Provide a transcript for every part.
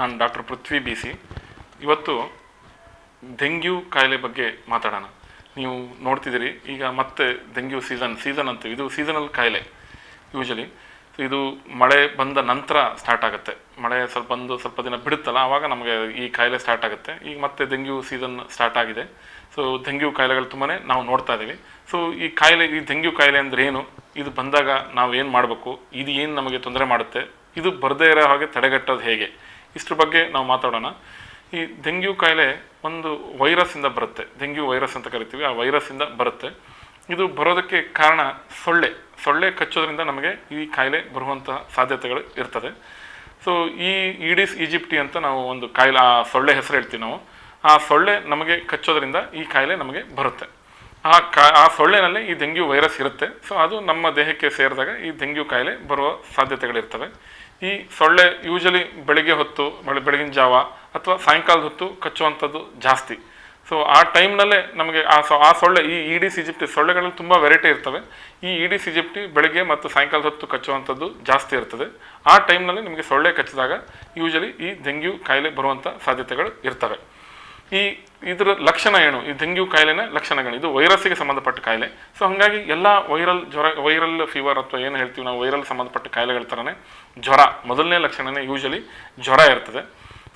ನಾನು doctor Prithvi B C. ಇವತ್ತು dengue ಕಾಯಿಲೆ ಬಗ್ಗೆ ಮಾತಾಡೋಣ. ನೀವು ನೋಡ್ತಿದ್ದೀರಿ, ಈಗ ಮತ್ತೆ ಡೆಂಗ್ಯೂ ಸೀಸನ್ ಸೀಸನ್ ಅಂತೀವಿ ಇದು ಸೀಸನಲ್ ಕಾಯಿಲೆ, ಯೂಶಲಿ. ಇದು ಮಳೆ ಬಂದ ನಂತರ ಸ್ಟಾರ್ಟ್ ಆಗುತ್ತೆ. ಮಳೆ ಸ್ವಲ್ಪ ಬಂದು ಸ್ವಲ್ಪ ದಿನ ಬಿಡುತ್ತಲ್ಲ, ಆವಾಗ ನಮಗೆ ಈ ಕಾಯಿಲೆ ಸ್ಟಾರ್ಟ್ ಆಗುತ್ತೆ. ಈಗ ಮತ್ತೆ ಡೆಂಗ್ಯೂ ಸೀಸನ್ ಸ್ಟಾರ್ಟ್ ಆಗಿದೆ. ಸೊ ಡೆಂಗ್ಯೂ ಕಾಯಿಲೆಗಳು ತುಂಬಾ ನಾವು ನೋಡ್ತಾ ಇದ್ದೀವಿ. ಸೊ ಈ ಕಾಯಿಲೆ, ಈ ಡೆಂಗ್ಯೂ ಕಾಯಿಲೆ ಅಂದ್ರೆ ಏನು? ಇದು ಬಂದಾಗ ನಾವು ಏನು ಮಾಡಬೇಕು? ಇದು ಏನು ನಮಗೆ ತೊಂದರೆ ಮಾಡುತ್ತೆ? ಇದು ಬರದೇ ಇರೋ ಹಾಗೆ ತಡೆಗಟ್ಟೋದು ಹೇಗೆ? ಇಷ್ಟ್ರ ಬಗ್ಗೆ ನಾವು ಮಾತಾಡೋಣ. ಈ ಡೆಂಗ್ಯೂ ಕಾಯಿಲೆ ಒಂದು ವೈರಸ್ಸಿಂದ ಬರುತ್ತೆ. ಡೆಂಗ್ಯೂ ವೈರಸ್ ಅಂತ ಕರಿತೀವಿ, ಆ ವೈರಸ್ಸಿಂದ ಬರುತ್ತೆ. ಇದು ಬರೋದಕ್ಕೆ ಕಾರಣ ಸೊಳ್ಳೆ. ಸೊಳ್ಳೆ ಕಚ್ಚೋದ್ರಿಂದ ನಮಗೆ ಈ ಕಾಯಿಲೆ ಬರುವಂತಹ ಸಾಧ್ಯತೆಗಳು ಇರ್ತದೆ. ಸೊ ಈ ಈಡಿಸ್ ಈಜಿಪ್ಟಿ ಅಂತ ನಾವು ಒಂದು ಕಾಯಿಲೆ, ಆ ಸೊಳ್ಳೆ ಹೆಸರು ಹೇಳ್ತೀವಿ ನಾವು. ಆ ಸೊಳ್ಳೆ ನಮಗೆ ಕಚ್ಚೋದ್ರಿಂದ ಈ ಕಾಯಿಲೆ ನಮಗೆ ಬರುತ್ತೆ. ಆ ಕಾ, ಆ ಸೊಳ್ಳೆನಲ್ಲಿ ಈ ಡೆಂಗ್ಯೂ ವೈರಸ್ ಇರುತ್ತೆ. ಸೊ ಅದು ನಮ್ಮ ದೇಹಕ್ಕೆ ಸೇರಿದಾಗ ಈ ಡೆಂಗ್ಯೂ ಕಾಯಿಲೆ ಬರುವ ಸಾಧ್ಯತೆಗಳಿರ್ತವೆ ಈ ಸೊಳ್ಳೆ ಯೂಶಲಿ ಬೆಳಿಗ್ಗೆ ಹೊತ್ತು, ಬೆಳ- ಬೆಳಗಿನ ಜಾವ ಅಥವಾ ಸಾಯಂಕಾಲದ ಹೊತ್ತು ಕಚ್ಚುವಂಥದ್ದು ಜಾಸ್ತಿ. ಸೊ ಆ ಟೈಮ್ನಲ್ಲೇ ನಮಗೆ ಆ ಸೊ, ಆ ಸೊಳ್ಳೆ, ಈ ಇಡಿ ಸಿಜಿಪ್ಟಿ ಸೊಳ್ಳೆಗಳಲ್ಲಿ ತುಂಬ ವೆರೈಟಿ ಇರ್ತವೆ. ಈ ಇಡಿ ಸಿಜಿಪ್ಟಿ ಬೆಳಗ್ಗೆ ಮತ್ತು ಸಾಯಂಕಾಲದ ಹೊತ್ತು ಕಚ್ಚುವಂಥದ್ದು ಜಾಸ್ತಿ ಇರ್ತದೆ. ಆ ಟೈಮ್ನಲ್ಲಿ ನಿಮಗೆ ಸೊಳ್ಳೆ ಕಚ್ಚಿದಾಗ ಯೂಶಲಿ ಈ ಡೆಂಗ್ಯೂ ಕಾಯಿಲೆ ಬರುವಂಥ ಸಾಧ್ಯತೆಗಳು ಇರ್ತವೆ. ಈ ಇದರ ಲಕ್ಷಣ ಏನು? ಈ ಡೆಂಗ್ಯೂ ಕಾಯಿಲೆನ ಲಕ್ಷಣಗಳು. ಇದು ವೈರಸ್ಸಿಗೆ ಸಂಬಂಧಪಟ್ಟ ಕಾಯಿಲೆ. ಸೊ ಹಾಗಾಗಿ ಎಲ್ಲ ವೈರಲ್ ಜ್ವರ, ವೈರಲ್ ಫೀವರ್ ಅಥವಾ ಏನು ಹೇಳ್ತೀವಿ ನಾವು, ವೈರಲ್ ಸಂಬಂಧಪಟ್ಟ ಕಾಯಿಲೆಗಳ ಥರನೇ ಜ್ವರ. ಮೊದಲನೇ ಲಕ್ಷಣನೇ ಯೂಶಲಿ ಜ್ವರ ಇರ್ತದೆ.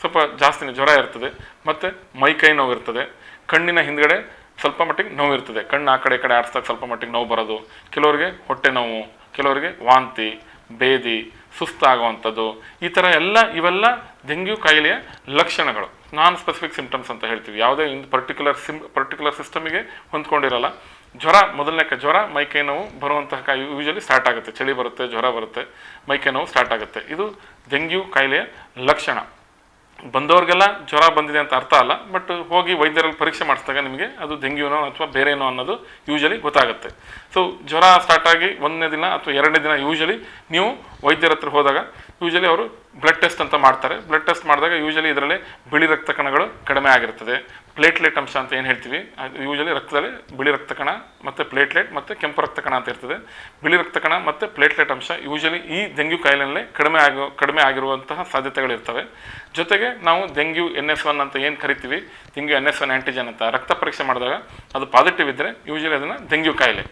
ಸ್ವಲ್ಪ ಜಾಸ್ತಿನೇ ಜ್ವರ ಇರ್ತದೆ. ಮತ್ತು ಮೈಕೈ ನೋವು ಇರ್ತದೆ. ಕಣ್ಣಿನ ಹಿಂದ್ಗಡೆ ಸ್ವಲ್ಪ ಮಟ್ಟಿಗೆ ನೋವು ಇರ್ತದೆ. ಕಣ್ಣು ಆ ಕಡೆ ಕಡೆ ಆಡಿಸ್ದಾಗ ಸ್ವಲ್ಪ ಮಟ್ಟಿಗೆ ನೋವು ಬರೋದು. ಕೆಲವರಿಗೆ ಹೊಟ್ಟೆ ನೋವು, ಕೆಲವರಿಗೆ ವಾಂತಿ, ಬೇದಿ, ಸುಸ್ತಾಗುವಂಥದ್ದು. ಈ ಥರ ಎಲ್ಲ, ಇವೆಲ್ಲ ಡೆಂಗ್ಯೂ ಕಾಯಿಲೆಯ ಲಕ್ಷಣಗಳು. ನಾನ್ ಸ್ಪೆಸಿಫಿಕ್ ಸಿಂಪ್ಟಮ್ಸ್ ಅಂತ ಹೇಳ್ತೀವಿ. ಯಾವುದೇ ಇಂದು ಪರ್ಟಿಕ್ಯುಲರ್ ಸಿಮ್ ಪರ್ಟಿಕ್ಯುಲರ್ ಸಿಸ್ಟಮಿಗೆ ಹೊಂದ್ಕೊಂಡಿರಲ್ಲ. ಜ್ವರ, ಮೊದಲನೇ ಕ- ಜ್ವರ, ಮೈಕೈ ನೋವು ಬರುವಂತಹ ಕಾಯಿ ಯೂಶಲಿ ಸ್ಟಾರ್ಟ್ ಆಗುತ್ತೆ. ಚಳಿ ಬರುತ್ತೆ, ಜ್ವರ ಬರುತ್ತೆ, ಮೈಕೈ ನೋವು ಸ್ಟಾರ್ಟ್ ಆಗುತ್ತೆ. ಇದು ಡೆಂಗ್ಯೂ ಕಾಯಿಲೆಯ ಲಕ್ಷಣ. ಬಂದವ್ರಿಗೆಲ್ಲ ಜ್ವರ ಬಂದಿದೆ ಅಂತ ಅರ್ಥ ಅಲ್ಲ ಬಟ್ ಹೋಗಿ ವೈದ್ಯರಲ್ಲಿ ಪರೀಕ್ಷೆ ಮಾಡಿಸಿದಾಗ ನಿಮಗೆ ಅದು ಡೆಂಗ್ಯೂನೋ ಅಥವಾ ಬೇರೆನೋ ಅನ್ನೋದು ಯೂಶಲಿ ಗೊತ್ತಾಗುತ್ತೆ. ಸೊ ಜ್ವರ ಸ್ಟಾರ್ಟ್ ಆಗಿ ಒಂದನೇ ದಿನ ಅಥವಾ ಎರಡನೇ ದಿನ ಯೂಶಲಿ ನೀವು ವೈದ್ಯರ ಹತ್ರ ಹೋದಾಗ ಯೂಶಲಿ ಅವರು ಬ್ಲಡ್ ಟೆಸ್ಟ್ ಅಂತ ಮಾಡ್ತಾರೆ. ಬ್ಲಡ್ ಟೆಸ್ಟ್ ಮಾಡಿದಾಗ ಯೂಶಲಿ ಇದರಲ್ಲಿ ಬಿಳಿ ರಕ್ತ ಕಣಗಳು ಕಡಿಮೆ ಆಗಿರ್ತದೆ. ಪ್ಲೇಟ್ಲೆಟ್ ಅಂಶ ಅಂತ ಏನು ಹೇಳ್ತೀವಿ? ಯೂಶಲಿ ರಕ್ತದಲ್ಲಿ ಬಿಳಿ ರಕ್ತ ಕಣ ಮತ್ತು ಪ್ಲೇಟ್ಲೆಟ್ ಮತ್ತು ಕೆಂಪು ರಕ್ತ ಕಣ ಅಂತ ಇರ್ತದೆ. ಬಿಳಿ ರಕ್ತ ಕಣ ಮತ್ತು ಪ್ಲೇಟ್ಲೆಟ್ ಅಂಶ ಯೂಶಲಿ ಈ ಡೆಂಗ್ಯೂ ಕಾಯಿಲೆಯಲ್ಲಿ ಕಡಿಮೆ ಆಗೋ, ಕಡಿಮೆ ಆಗಿರುವಂತಹ ಸಾಧ್ಯತೆಗಳಿರ್ತವೆ ಜೊತೆಗೆ ನಾವು ಡೆಂಗ್ಯೂ ಎನ್ ಎಸ್ ಒನ್ ಅಂತ ಏನು ಕರಿತೀವಿ? Dengue N S one antigen ಅಂತ. ರಕ್ತ ಪರೀಕ್ಷೆ ಮಾಡಿದಾಗ ಅದು ಪಾಸಿಟಿವ್ ಇದ್ದರೆ ಯೂಶಲಿ ಅದನ್ನು ಡೆಂಗ್ಯೂ ಕಾಯಿಲೆ.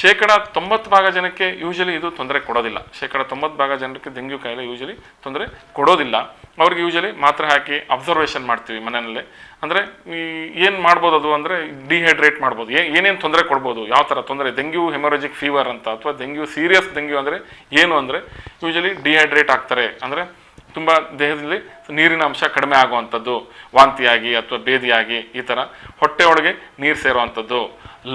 ಶೇಕಡ ತೊಂಬತ್ತು ಭಾಗ ಜನಕ್ಕೆ ಯೂಶಲಿ ಇದು ತೊಂದರೆ ಕೊಡೋದಿಲ್ಲ. ಶೇಕಡ ತೊಂಬತ್ತು ಭಾಗ ಜನಕ್ಕೆ ಡೆಂಗ್ಯೂ ಕಾಯಿಲೆ ಯೂಶಲಿ ತೊಂದರೆ ಕೊಡೋದಿಲ್ಲ. ಅವ್ರಿಗೆ ಯೂಶಲಿ ಮಾತ್ರೆ ಹಾಕಿ ಅಬ್ಸರ್ವೇಷನ್ ಮಾಡ್ತೀವಿ ಮನೆಯಲ್ಲೇ. ಅಂದರೆ ಏನು ಮಾಡ್ಬೋದು ಅದು? ಅಂದರೆ ಡಿಹೈಡ್ರೇಟ್ ಮಾಡ್ಬೋದು. ಏನೇನು ತೊಂದರೆ ಕೊಡ್ಬೋದು? ಯಾವ ಥರ ತೊಂದರೆ? ಡೆಂಗ್ಯೂ ಹೆಮೊರಜಿಕ್ ಫೀವರ್ ಅಂತ ಅಥವಾ ಡೆಂಗ್ಯೂ ಸೀರಿಯಸ್ ಡೆಂಗ್ಯೂ ಅಂದರೆ ಏನು ಅಂದರೆ ಯೂಶಲಿ ಡಿಹೈಡ್ರೇಟ್ ಆಗ್ತಾರೆ. ಅಂದರೆ ತುಂಬ ದೇಹದಲ್ಲಿ ನೀರಿನ ಅಂಶ ಕಡಿಮೆ ಆಗುವಂಥದ್ದು. ವಾಂತಿಯಾಗಿ ಅಥವಾ ಬೇದಿಯಾಗಿ ಈ ಥರ ಹೊಟ್ಟೆ ಒಳಗೆ ನೀರು ಸೇರುವಂಥದ್ದು.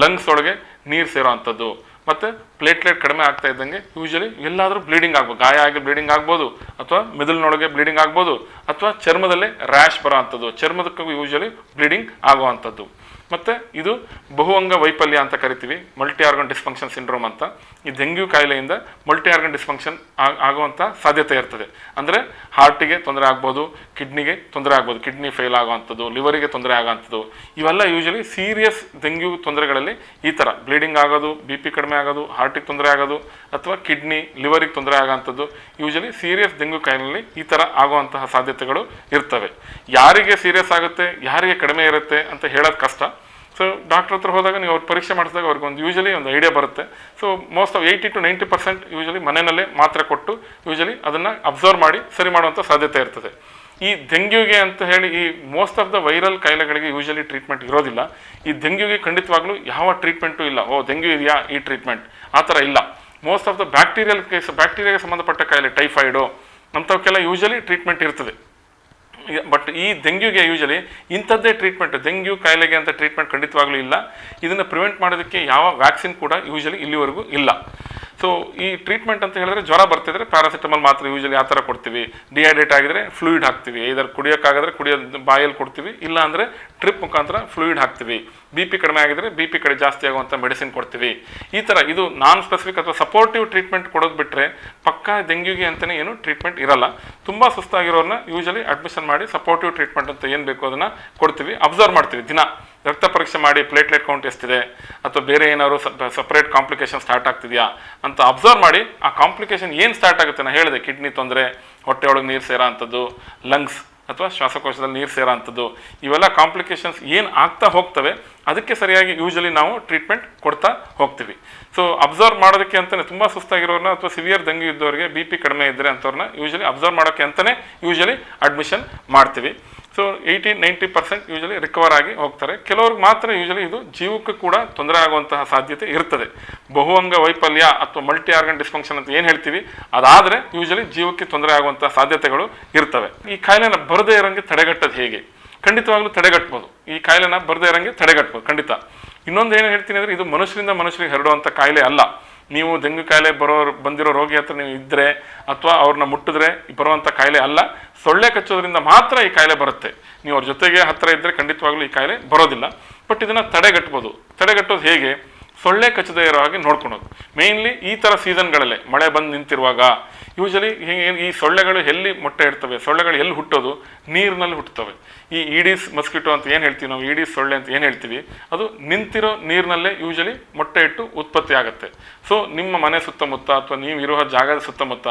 ಲಂಗ್ಸ್ ಒಳಗೆ ನೀರು ಸೇರುವಂಥದ್ದು ಮತ್ತು ಪ್ಲೇಟ್ಲೆಟ್ ಕಡಿಮೆ ಆಗ್ತಾ ಇದ್ದಂಗೆ ಯೂಶಲಿ ಎಲ್ಲಾದರೂ ಬ್ಲೀಡಿಂಗ್ ಆಗ್ಬೋದು. ಗಾಯ ಆಗಿ ಬ್ಲೀಡಿಂಗ್ ಆಗ್ಬೋದು ಅಥವಾ ಮೆದುಳಿನೊಳಗೆ ಬ್ಲೀಡಿಂಗ್ ಆಗ್ಬೋದು ಅಥವಾ ಚರ್ಮದಲ್ಲೇ ರ್ಯಾಶ್ ಬರೋ ಅಂಥದ್ದು ಚರ್ಮದಕ್ಕೂ ಯೂಶಲಿ ಬ್ಲೀಡಿಂಗ್ ಆಗುವಂಥದ್ದು. ಮತ್ತು ಇದು ಬಹುಅಂಗ ವೈಫಲ್ಯ ಅಂತ ಕರಿತೀವಿ. ಮಲ್ಟಿ ಆರ್ಗನ್ ಡಿಸ್ಫಂಕ್ಷನ್ ಸಿಂಡ್ರೋಮ್ ಅಂತ. ಈ ಡೆಂಗ್ಯೂ ಕಾಯಿಲೆಯಿಂದ ಮಲ್ಟಿ ಆರ್ಗನ್ ಡಿಸ್ಫಂಕ್ಷನ್ ಆಗುವಂಥ ಸಾಧ್ಯತೆ ಇರ್ತದೆ. ಅಂದರೆ ಹಾರ್ಟಿಗೆ ತೊಂದರೆ ಆಗ್ಬೋದು ಕಿಡ್ನಿಗೆ ತೊಂದರೆ ಆಗ್ಬೋದು. ಕಿಡ್ನಿ ಫೇಲ್ ಆಗುವಂಥದ್ದು ಲಿವರಿಗೆ ತೊಂದರೆ ಆಗುವಂಥದ್ದು. ಇವೆಲ್ಲ ಯೂಶಲಿ ಸೀರಿಯಸ್ ಡೆಂಗ್ಯೂ ತೊಂದರೆಗಳಲ್ಲಿ ಈ ಥರ ಬ್ಲೀಡಿಂಗ್ ಆಗೋದು ಬಿ ಪಿ ಕಡಿಮೆ ಆಗೋದು ಹಾರ್ಟಿಗೆ ತೊಂದರೆ ಆಗೋದು ಅಥವಾ ಕಿಡ್ನಿ ಲಿವರಿಗೆ ತೊಂದರೆ ಆಗೋಂಥದ್ದು ಯೂಶಲಿ ಸೀರಿಯಸ್ ಡೆಂಗ್ಯೂ ಕಾಯಿಲೆಯಲ್ಲಿ ಈ ಥರ ಆಗುವಂತಹ ಸಾಧ್ಯತೆಗಳು ಇರ್ತವೆ. ಯಾರಿಗೆ ಸೀರಿಯಸ್ ಆಗುತ್ತೆ, ಯಾರಿಗೆ ಕಡಿಮೆ ಇರುತ್ತೆ ಅಂತ ಹೇಳೋದು ಕಷ್ಟ. ಸೊ ಡಾಕ್ಟರ್ ಹತ್ರ ಹೋದಾಗ ನೀವು ಅವ್ರು ಪರೀಕ್ಷೆ ಮಾಡಿಸಿದಾಗ ಅವ್ರಿಗೆ ಒಂದು ಯೂಶಲಿ ಒಂದು ಐಡಿಯಾ ಬರುತ್ತೆ. So most of eighty to ninety percent usually ಮನೆಯಲ್ಲೇ ಮಾತ್ರೆ ಕೊಟ್ಟು ಯೂಶಲಿ ಅದನ್ನು ಅಬ್ಸರ್ವ್ ಮಾಡಿ ಸರಿ ಮಾಡುವಂಥ ಸಾಧ್ಯತೆ ಇರ್ತದೆ. ಈ ಡೆಂಗ್ಯೂಗೆ ಅಂತ ಹೇಳಿ ಈ ಮೋಸ್ಟ್ ಆಫ್ ದ ವೈರಲ್ ಕಾಯಿಲೆಗಳಿಗೆ ಯೂಶಲಿ ಟ್ರೀಟ್ಮೆಂಟ್ ಇರೋದಿಲ್ಲ. ಈ ಡೆಂಗ್ಯೂಗೆ ಖಂಡಿತವಾಗ್ಲೂ ಯಾವ ಟ್ರೀಟ್ಮೆಂಟು ಇಲ್ಲ. ಓ, ಡೆಂಗ್ಯೂ ಇದೆಯಾ? ಈ ಟ್ರೀಟ್ಮೆಂಟ್ ಆ ಥರ ಇಲ್ಲ. Most of the bacterial case ಬ್ಯಾಕ್ಟೀರಿಯಾಗೆ ಸಂಬಂಧಪಟ್ಟ ಕಾಯಿಲೆ ಟೈಫಾಯ್ಡು ಅಂಥವಕ್ಕೆಲ್ಲ ಯೂಶಲಿ ಟ್ರೀಟ್ಮೆಂಟ್ ಇರ್ತದೆ. ಬಟ್ ಈ ಡೆಂಗ್ಯೂಗೆ ಯೂಶಲಿ ಇಂಥದ್ದೇ ಟ್ರೀಟ್ಮೆಂಟ್ ಡೆಂಗ್ಯೂ ಕಾಯಿಲೆಗೆ ಅಂತ ಟ್ರೀಟ್ಮೆಂಟ್ ಖಂಡಿತವಾಗ್ಲೂ ಇಲ್ಲ. ಇದನ್ನು ಪ್ರಿವೆಂಟ್ ಮಾಡೋದಕ್ಕೆ ಯಾವ ವ್ಯಾಕ್ಸಿನ್ ಕೂಡ ಯೂಶಲಿ ಇಲ್ಲಿವರೆಗೂ ಇಲ್ಲ. ಸೊ ಈ ಟ್ರೀಟ್ಮೆಂಟ್ ಅಂತ ಹೇಳಿದ್ರೆ ಜ್ವರ ಬರ್ತಿದ್ರೆ ಪ್ಯಾರಾಸಿಟಮಲ್ ಮಾತ್ರ ಯೂಶಲಿ ಆ ಥರ ಕೊಡ್ತೀವಿ. ಡಿಹೈಡ್ರೇಟ್ ಆಗಿದ್ರೆ ಫ್ಲೂಯಿಡ್ ಹಾಕ್ತೀವಿ. ಇದರ ಕುಡಿಯೋಕ್ಕಾಗಿದ್ರೆ ಕುಡಿಯೋ ಬಾಯಲ್ಲಿ ಕೊಡ್ತೀವಿ. ಇಲ್ಲ ಅಂದರೆ ಟ್ರಿಪ್ ಮುಖಾಂತರ ಫ್ಲೂಯಿಡ್ ಹಾಕ್ತೀವಿ. ಬಿ ಪಿ ಕಡಿಮೆ ಆಗಿದ್ರೆ ಬಿ ಪಿ ಕಡೆ ಜಾಸ್ತಿ ಆಗುವಂಥ ಮೆಡಿಸಿನ್ ಕೊಡ್ತೀವಿ. ಈ ಥರ ಇದು ನಾನ್ ಸ್ಪೆಸಿಫಿಕ್ ಅಥವಾ ಸಪೋರ್ಟಿವ್ ಟ್ರೀಟ್ಮೆಂಟ್ ಕೊಡೋದು ಬಿಟ್ಟರೆ ಪಕ್ಕಾ ಡೆಂಗ್ಯೂಗೆ ಅಂತಲೇ ಏನು ಟ್ರೀಟ್ಮೆಂಟ್ ಇರಲ್ಲ. ತುಂಬ ಸುಸ್ತಾಗಿರೋರನ್ನ ಯೂಶಲಿ ಅಡ್ಮಿಷನ್ ಮಾಡಿ ಸಪೋರ್ಟಿವ್ ಟ್ರೀಟ್ಮೆಂಟ್ ಅಂತ ಏನು ಬೇಕು ಅದನ್ನು ಕೊಡ್ತೀವಿ. ಅಬ್ಸರ್ವ್ ಮಾಡ್ತೀವಿ ದಿನ. ರಕ್ತ ಪರೀಕ್ಷೆ ಮಾಡಿ ಪ್ಲೇಟ್ಲೆಟ್ ಕೌಂಟ್ ಎಷ್ಟಿದೆ? ಅಥವಾ ಬೇರೆ ಏನಾದ್ರು ಸಪ್ರೇಟ್ ಕಾಂಪ್ಲಿಕೇಶನ್ ಸ್ಟಾರ್ಟ್ ಆಗ್ತಿದೆಯಾ? ಅಂತ ಅಬ್ಸರ್ವ್ ಮಾಡಿ ಆ ಕಾಂಪ್ಲಿಕೇಶನ್ ಏನು ಸ್ಟಾರ್ಟ್ ಆಗುತ್ತೆ ನಾನು ಹೇಳಿದೆ. ಕಿಡ್ನಿ ತೊಂದರೆ ಹೊಟ್ಟೆಯೊಳಗೆ ನೀರು ಸೇರೋ ಅಂಥದ್ದು ಲಂಗ್ಸ್ ಅಥವಾ ಶ್ವಾಸಕೋಶದಲ್ಲಿ ನೀರು ಸೇರೋ ಅಂಥದ್ದು, ಇವೆಲ್ಲ ಕಾಂಪ್ಲಿಕೇಶನ್ಸ್ ಏನು ಆಗ್ತಾ ಹೋಗ್ತವೆ, ಅದಕ್ಕೆ ಸರಿಯಾಗಿ ಯೂಶಲಿ ನಾವು ಟ್ರೀಟ್ಮೆಂಟ್ ಕೊಡ್ತಾ ಹೋಗ್ತೀವಿ. ಸೊ ಅಬ್ಸರ್ವ್ ಮಾಡೋದಕ್ಕೆ ಅಂತಲೇ ತುಂಬ ಸುಸ್ತಾಗಿರೋರನ್ನ ಅಥವಾ ಸಿವಿಯರ್ ದಂಗೆ ಇದ್ದವರಿಗೆ ಬಿ ಪಿ ಕಡಿಮೆ ಇದ್ದರೆ ಅಂಥವ್ರನ್ನ ಯೂಶಲಿ ಅಬ್ಸರ್ವ್ ಮಾಡೋಕ್ಕೆ ಅಂತಲೇ ಯೂಶಲಿ ಅಡ್ಮಿಷನ್ ಮಾಡ್ತೀವಿ. So eighty ninety percent usually recover ಆಗಿ ಹೋಗ್ತಾರೆ. ಕೆಲವ್ರಿಗೆ ಮಾತ್ರ ಯೂಶಲಿ ಇದು ಜೀವಕ್ಕೆ ಕೂಡ ತೊಂದರೆ ಆಗುವಂತಹ ಸಾಧ್ಯತೆ ಇರ್ತದೆ. ಬಹುಅಂಗ ವೈಫಲ್ಯ ಅಥವಾ ಮಲ್ಟಿ ಆರ್ಗನ್ ಡಿಸ್ಫಂಕ್ಷನ್ ಅಂತ ಏನು ಹೇಳ್ತೀವಿ? ಅದಾದರೆ ಯೂಶಲಿ ಜೀವಕ್ಕೆ ತೊಂದರೆ ಆಗುವಂತಹ ಸಾಧ್ಯತೆಗಳು ಇರ್ತವೆ. ಈ ಕಾಯಿಲೆನ ಬರದೇ ಇರೋಂಗೆ ತಡೆಗಟ್ಟೋದು ಹೇಗೆ? ಖಂಡಿತವಾಗ್ಲೂ ತಡೆಗಟ್ಬೋದು. ಈ ಕಾಯಿಲೆನ ಬರದೇ ಇರೋಂಗೆ ತಡೆಗಟ್ಬೋದು, ಖಂಡಿತ. ಇನ್ನೊಂದು ಏನು ಹೇಳ್ತೀನಿ ಅಂದರೆ ಇದು ಮನುಷ್ಯರಿಂದ ಮನುಷ್ಯರಿಗೆ ಹರಡುವಂಥ ಕಾಯಿಲೆ ಅಲ್ಲ. ನೀವು ಡೆಂಗ್ಯೂ ಕಾಯಿಲೆ ಬರೋ ಬಂದಿರೋ ರೋಗಿ ಹತ್ರ ನೀವು ಇದ್ದರೆ ಅಥವಾ ಅವ್ರನ್ನ ಮುಟ್ಟಿದ್ರೆ ಬರುವಂಥ ಕಾಯಿಲೆ ಅಲ್ಲ, ಸೊಳ್ಳೆ ಕಚ್ಚೋದ್ರಿಂದ ಮಾತ್ರ ಈ ಕಾಯಿಲೆ ಬರುತ್ತೆ. ನೀವು ಅವ್ರ ಜೊತೆಗೆ ಹತ್ತಿರ ಇದ್ದರೆ ಖಂಡಿತವಾಗ್ಲೂ ಈ ಕಾಯಿಲೆ ಬರೋದಿಲ್ಲ. ಬಟ್ ಇದನ್ನು ತಡೆಗಟ್ಬೋದು. ತಡೆಗಟ್ಟೋದು ಹೇಗೆ? ಸೊಳ್ಳೆ ಕಚ್ಚದೇ ಇರೋ ಹಾಗೆ ನೋಡ್ಕೊಳೋದು. ಮೇಯ್ನ್ಲಿ ಈ ಥರ ಸೀಸನ್ಗಳಲ್ಲೇ ಮಳೆ ಬಂದು ನಿಂತಿರುವಾಗ ಯೂಶಲಿ ಈ ಸೊಳ್ಳೆಗಳು ಎಲ್ಲಿ ಮೊಟ್ಟೆ ಇಡ್ತವೆ, ಸೊಳ್ಳೆಗಳು ಎಲ್ಲಿ ಹುಟ್ಟೋದು ನೀರಿನಲ್ಲಿ ಹುಟ್ಟುತ್ತವೆ. ಈ ಈಡೀಸ್ ಮಸ್ಕಿಟೋ ಅಂತ ಏನು ಹೇಳ್ತೀವಿ ನಾವು? ಈಡೀಸ್ ಸೊಳ್ಳೆ ಅಂತ ಏನು ಹೇಳ್ತೀವಿ? ಅದು ನಿಂತಿರೋ ನೀರಿನಲ್ಲೇ ಯೂಶಲಿ ಮೊಟ್ಟೆ ಇಟ್ಟು ಉತ್ಪತ್ತಿ ಆಗುತ್ತೆ. ಸೊ ನಿಮ್ಮ ಮನೆ ಸುತ್ತಮುತ್ತ ಅಥವಾ ನೀವು ಇರುವ ಜಾಗದ ಸುತ್ತಮುತ್ತ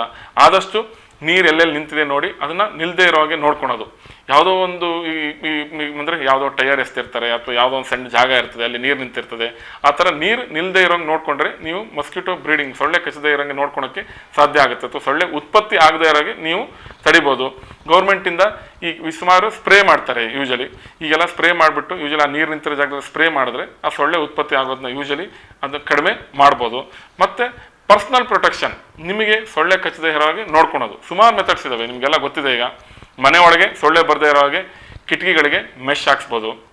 ಆದಷ್ಟು ನೀರು ಎಲ್ಲೆಲ್ಲಿ ನಿಂತಿದೆ ನೋಡಿ, ಅದನ್ನು ನಿಲ್ಲದೆ ಇರೋ ಹಾಗೆ ನೋಡ್ಕೊಳೋದು. ಯಾವುದೋ ಒಂದು ಈ, ಈ- ಯಾವುದೋ ಟೈರ್ ಎಸ್ತಿರ್ತಾರೆ ಅಥವಾ ಯಾವುದೋ ಒಂದು ಸಣ್ಣ ಜಾಗ ಇರ್ತದೆ, ಅಲ್ಲಿ ನೀರು ನಿಂತಿರ್ತದೆ, ಆ ಥರ ನೀರು ನಿಲ್ಲದೆ ಇರೋಂಗೆ ನೋಡ್ಕೊಂಡ್ರೆ ನೀವು ಮಸ್ಕಿಟೋ ಬ್ರೀಡಿಂಗ್ ಸೊಳ್ಳೆ ಕಚ್ಚದೇ ಇರೋಂಗೆ ನೋಡ್ಕೊಳಕ್ಕೆ ಸಾಧ್ಯ ಆಗುತ್ತೆ. ಅಥವಾ ಸೊಳ್ಳೆ ಉತ್ಪತ್ತಿ ಆಗದೇ ಇರೋಗೆ ನೀವು ತಡಿಬೋದು. ಗೌರ್ಮೆಂಟಿಂದ ಈ ಸುಮಾರು ಸ್ಪ್ರೇ ಮಾಡ್ತಾರೆ ಯೂಶಲಿ ಈಗೆಲ್ಲ ಸ್ಪ್ರೇ ಮಾಡಿಬಿಟ್ಟು ಯೂಶಲಿ ಆ ನೀರು ನಿಂತಿರೋ ಜಾಗದಲ್ಲಿ ಸ್ಪ್ರೇ ಮಾಡಿದ್ರೆ ಆ ಸೊಳ್ಳೆ ಉತ್ಪತ್ತಿ ಆಗೋದನ್ನ ಯೂಶಲಿ ಅದು ಕಡಿಮೆ ಮಾಡ್ಬೋದು. ಮತ್ತು ಪರ್ಸ್ನಲ್ ಪ್ರೊಟೆಕ್ಷನ್ ನಿಮಗೆ ಸೊಳ್ಳೆ ಕಚ್ಚದೆ ಇರೋ ಹಾಗೆ ನೋಡ್ಕೊಳೋದು. ಸುಮಾರು ಮೆಥಡ್ಸ್ ಇದ್ದಾವೆ ನಿಮಗೆಲ್ಲ ಗೊತ್ತಿದೆ ಈಗ. ಮನೆ ಒಳಗೆ ಸೊಳ್ಳೆ ಬರದೇ ಇರೋ ಹಾಗೆ ಕಿಟಕಿಗಳಿಗೆ ಮೆಶ್ ಹಾಕ್ಸ್ಬೋದು.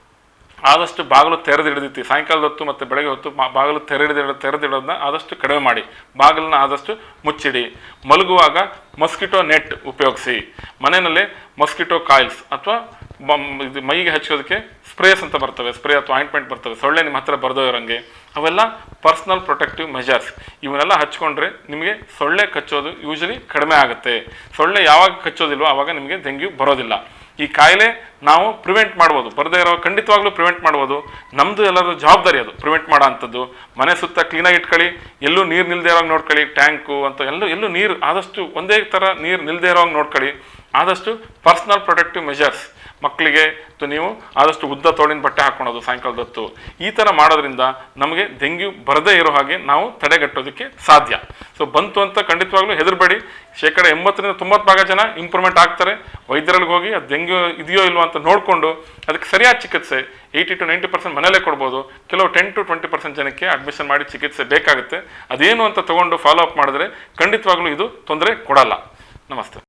ಆದಷ್ಟು ಬಾಗಿಲು ತೆರೆದಿಡದಿತ್ತು ಸಾಯಂಕಾಲದ ಹೊತ್ತು ಮತ್ತು ಬೆಳಗ್ಗೆ ಹೊತ್ತು ಬಾಗಿಲು ತೆರೆದಿಡ ತೆರೆದಿಡೋದನ್ನ ಆದಷ್ಟು ಕಡಿಮೆ ಮಾಡಿ. ಬಾಗಿಲನ್ನ ಆದಷ್ಟು ಮುಚ್ಚಿಡಿ. ಮಲಗುವಾಗ ಮಸ್ಕಿಟೋ ನೆಟ್ ಉಪಯೋಗಿಸಿ. ಮನೆಯಲ್ಲೇ ಮಸ್ಕಿಟೋ ಕಾಯಿಲ್ಸ್ ಅಥವಾ ಮೈಗೆ ಹಚ್ಚೋದಕ್ಕೆ ಸ್ಪ್ರೇಸ್ ಅಂತ ಬರ್ತವೆ, ಸ್ಪ್ರೇ ಅಥವಾ ಆಯಿಂಟ್ಮೆಂಟ್ ಬರ್ತವೆ, ಸೊಳ್ಳೆ ನಿಮ್ಮ ಹತ್ರ ಬರ್ದೋ ಇರೋಂಗೆ. ಅವೆಲ್ಲ ಪರ್ಸ್ನಲ್ ಪ್ರೊಟೆಕ್ಟಿವ್ ಮೆಜರ್ಸ್. ಇವನ್ನೆಲ್ಲ ಹಚ್ಕೊಂಡ್ರೆ ನಿಮಗೆ ಸೊಳ್ಳೆ ಕಚ್ಚೋದು ಯೂಶಲಿ ಕಡಿಮೆ ಆಗುತ್ತೆ. ಸೊಳ್ಳೆ ಯಾವಾಗ ಕಚ್ಚೋದಿಲ್ವೋ ಆವಾಗ ನಿಮಗೆ ಡೆಂಗ್ಯೂ ಬರೋದಿಲ್ಲ. ಈ ಕಾಯಿಲೆ ನಾವು ಪ್ರಿವೆಂಟ್ ಮಾಡ್ಬೋದು. ಬರದೇ ಇರೋ, ಖಂಡಿತವಾಗ್ಲೂ ಪ್ರಿವೆಂಟ್ ಮಾಡ್ಬೋದು. ನಮ್ಮದು ಎಲ್ಲರೂ ಜವಾಬ್ದಾರಿ ಅದು, ಪ್ರಿವೆಂಟ್ ಮಾಡೋ ಅಂಥದ್ದು ಮನೆ ಸುತ್ತ ಕ್ಲೀನಾಗಿ ಇಟ್ಕೊಳ್ಳಿ, ಎಲ್ಲೂ ನೀರು ನಿಲ್ದೇ ಇರೋಂಗೆ ನೋಡ್ಕೊಳ್ಳಿ, ಟ್ಯಾಂಕು ಅಂತ ಎಲ್ಲೂ ಎಲ್ಲೂ ನೀರು ಆದಷ್ಟು ಒಂದೇ ಥರ ನೀರು ನಿಲ್ದೇ ಇರೋಂಗೆ ನೋಡ್ಕೊಳ್ಳಿ. ಆದಷ್ಟು ಪರ್ಸ್ನಲ್ ಪ್ರೊಟೆಕ್ಟಿವ್ ಮೆಜರ್ಸ್. ಮಕ್ಕಳಿಗೆ ನೀವು ಆದಷ್ಟು ಉದ್ದ ತೋಳಿನ ಬಟ್ಟೆ ಹಾಕ್ಕೊಳೋದು ಸಾಯಂಕಾಲದ ಹೊತ್ತು. ಈ ಥರ ಮಾಡೋದ್ರಿಂದ ನಮಗೆ ಡೆಂಗ್ಯೂ ಬರದೇ ಇರೋ ಹಾಗೆ ನಾವು ತಡೆಗಟ್ಟೋದಕ್ಕೆ ಸಾಧ್ಯ. ಸೊ ಬಂತು ಅಂತ ಖಂಡಿತವಾಗ್ಲೂ ಹೆದರಬೇಡಿ. ಶೇಕಡ ಎಂಬತ್ತರಿಂದ ತೊಂಬತ್ತು ಭಾಗ ಜನ ಇಂಪ್ರೂವ್ಮೆಂಟ್ ಆಗ್ತಾರೆ. ವೈದ್ಯರಲ್ಲಿ ಹೋಗಿ ಅದು ಡೆಂಗ್ಯೂ ಇದೆಯೋ ಇಲ್ವೋ ಅಂತ ನೋಡಿಕೊಂಡು ಅದಕ್ಕೆ ಸರಿಯಾದ ಚಿಕಿತ್ಸೆ, ಏಯ್ಟಿ ಟು ನೈಂಟಿ ಪರ್ಸೆಂಟ್ ಮನೇಲೇ ಕೊಡ್ಬೋದು. ಕೆಲವು ಟೆನ್ ಟು ಟ್ವೆಂಟಿ ಪರ್ಸೆಂಟ್ ಜನಕ್ಕೆ ಅಡ್ಮಿಷನ್ ಮಾಡಿ ಚಿಕಿತ್ಸೆ ಬೇಕಾಗುತ್ತೆ. ಅದೇನು ಅಂತ ತಗೊಂಡು ಫಾಲೋ ಅಪ್ ಮಾಡಿದ್ರೆ ಖಂಡಿತವಾಗ್ಲೂ ಇದು ತೊಂದರೆ ಕೊಡಲ್ಲ. ನಮಸ್ತೆ.